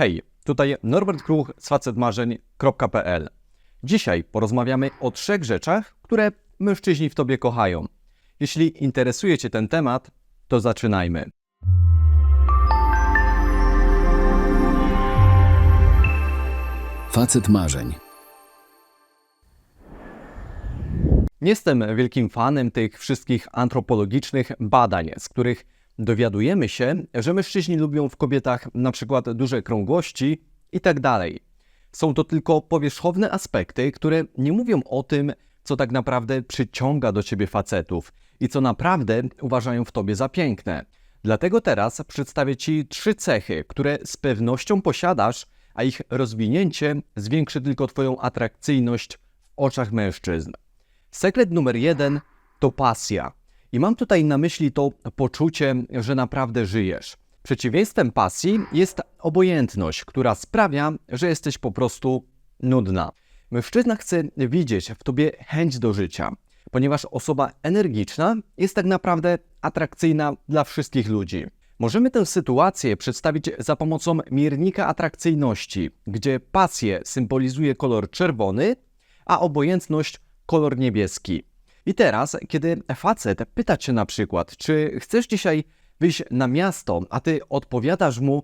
Hej, tutaj Norbert Kruch z facetmarzeń.pl. Dzisiaj porozmawiamy o trzech rzeczach, które mężczyźni w tobie kochają. Jeśli interesuje Cię ten temat, to zaczynajmy. Facet marzeń. Nie jestem wielkim fanem tych wszystkich antropologicznych badań, z których dowiadujemy się, że mężczyźni lubią w kobietach na przykład duże krągłości i tak. Są to tylko powierzchowne aspekty, które nie mówią o tym, co tak naprawdę przyciąga do ciebie facetów i co naprawdę uważają w tobie za piękne. Dlatego teraz przedstawię ci trzy cechy, które z pewnością posiadasz, a ich rozwinięcie zwiększy tylko twoją atrakcyjność w oczach mężczyzn. Sekret numer jeden to pasja. I mam tutaj na myśli to poczucie, że naprawdę żyjesz. Przeciwieństwem pasji jest obojętność, która sprawia, że jesteś po prostu nudna. Mężczyzna chce widzieć w tobie chęć do życia, ponieważ osoba energiczna jest tak naprawdę atrakcyjna dla wszystkich ludzi. Możemy tę sytuację przedstawić za pomocą miernika atrakcyjności, gdzie pasję symbolizuje kolor czerwony, a obojętność kolor niebieski. I teraz, kiedy facet pyta cię na przykład, czy chcesz dzisiaj wyjść na miasto, a ty odpowiadasz mu,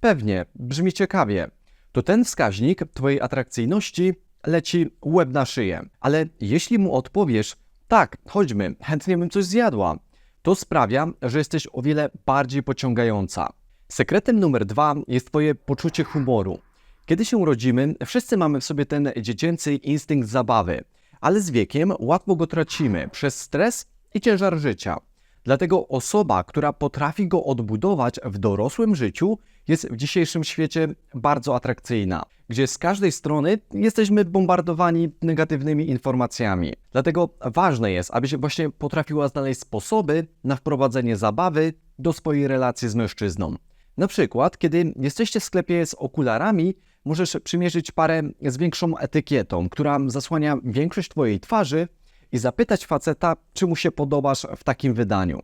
pewnie, brzmi ciekawie, to ten wskaźnik twojej atrakcyjności leci łeb na szyję. Ale jeśli mu odpowiesz, tak, chodźmy, chętnie bym coś zjadła, to sprawia, że jesteś o wiele bardziej pociągająca. Sekretem numer dwa jest twoje poczucie humoru. Kiedy się urodzimy, wszyscy mamy w sobie ten dziecięcy instynkt zabawy, ale z wiekiem łatwo go tracimy przez stres i ciężar życia. Dlatego osoba, która potrafi go odbudować w dorosłym życiu, jest w dzisiejszym świecie bardzo atrakcyjna, gdzie z każdej strony jesteśmy bombardowani negatywnymi informacjami. Dlatego ważne jest, abyś właśnie potrafiła znaleźć sposoby na wprowadzenie zabawy do swojej relacji z mężczyzną. Na przykład, kiedy jesteście w sklepie z okularami, możesz przymierzyć parę z większą etykietą, która zasłania większość Twojej twarzy i zapytać faceta, czy mu się podobasz w takim wydaniu.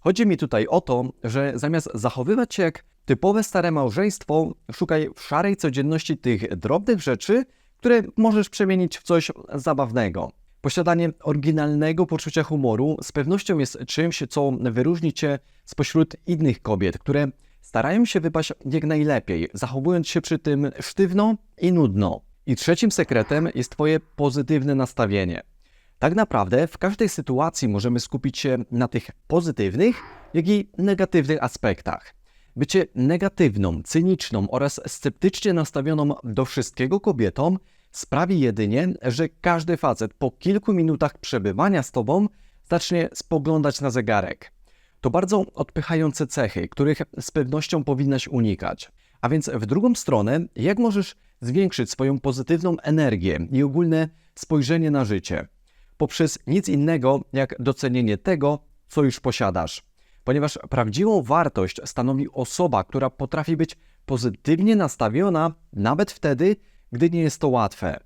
Chodzi mi tutaj o to, że zamiast zachowywać się jak typowe stare małżeństwo, szukaj w szarej codzienności tych drobnych rzeczy, które możesz przemienić w coś zabawnego. Posiadanie oryginalnego poczucia humoru z pewnością jest czymś, co wyróżni Cię spośród innych kobiet, które starają się wypaść jak najlepiej, zachowując się przy tym sztywno i nudno. I trzecim sekretem jest Twoje pozytywne nastawienie. Tak naprawdę w każdej sytuacji możemy skupić się na tych pozytywnych, jak i negatywnych aspektach. Bycie negatywną, cyniczną oraz sceptycznie nastawioną do wszystkiego kobietą sprawi jedynie, że każdy facet po kilku minutach przebywania z tobą zacznie spoglądać na zegarek. To bardzo odpychające cechy, których z pewnością powinnaś unikać. A więc w drugą stronę, jak możesz zwiększyć swoją pozytywną energię i ogólne spojrzenie na życie? Poprzez nic innego jak docenienie tego, co już posiadasz. Ponieważ prawdziwą wartość stanowi osoba, która potrafi być pozytywnie nastawiona nawet wtedy, gdy nie jest to łatwe.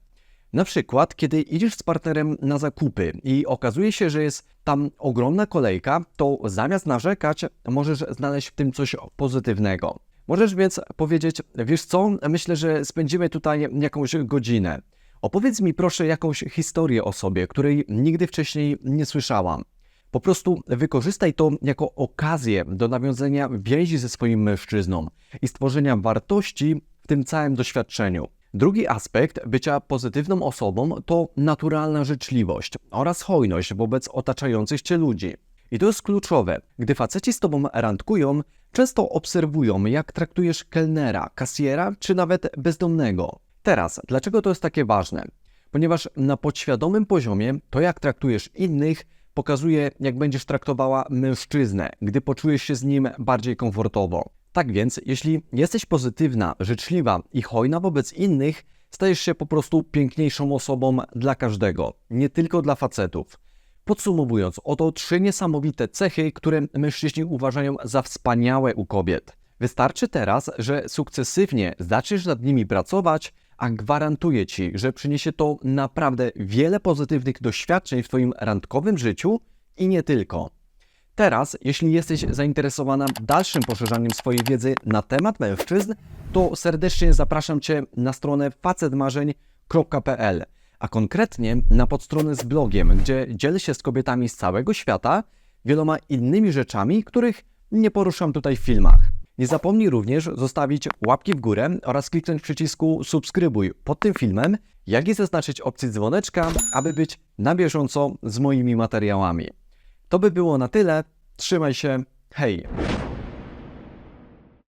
Na przykład, kiedy idziesz z partnerem na zakupy i okazuje się, że jest tam ogromna kolejka, to zamiast narzekać, możesz znaleźć w tym coś pozytywnego. Możesz więc powiedzieć: Wiesz co, myślę, że spędzimy tutaj jakąś godzinę. Opowiedz mi proszę jakąś historię o sobie, której nigdy wcześniej nie słyszałam. Po prostu wykorzystaj to jako okazję do nawiązania więzi ze swoim mężczyzną i stworzenia wartości w tym całym doświadczeniu. Drugi aspekt bycia pozytywną osobą to naturalna życzliwość oraz hojność wobec otaczających cię ludzi. I to jest kluczowe. Gdy faceci z tobą randkują, często obserwują, jak traktujesz kelnera, kasjera czy nawet bezdomnego. Teraz, dlaczego to jest takie ważne? Ponieważ na podświadomym poziomie to, jak traktujesz innych, pokazuje, jak będziesz traktowała mężczyznę, gdy poczujesz się z nim bardziej komfortowo. Tak więc, jeśli jesteś pozytywna, życzliwa i hojna wobec innych, stajesz się po prostu piękniejszą osobą dla każdego, nie tylko dla facetów. Podsumowując, oto trzy niesamowite cechy, które mężczyźni uważają za wspaniałe u kobiet. Wystarczy teraz, że sukcesywnie zaczniesz nad nimi pracować, a gwarantuję Ci, że przyniesie to naprawdę wiele pozytywnych doświadczeń w Twoim randkowym życiu i nie tylko. Teraz, jeśli jesteś zainteresowana dalszym poszerzaniem swojej wiedzy na temat mężczyzn, to serdecznie zapraszam Cię na stronę facetmarzeń.pl, a konkretnie na podstronę z blogiem, gdzie dzielę się z kobietami z całego świata wieloma innymi rzeczami, których nie poruszam tutaj w filmach. Nie zapomnij również zostawić łapki w górę oraz kliknąć przycisku subskrybuj pod tym filmem, jak i zaznaczyć opcję dzwoneczka, aby być na bieżąco z moimi materiałami. To by było na tyle. Trzymaj się. Hej!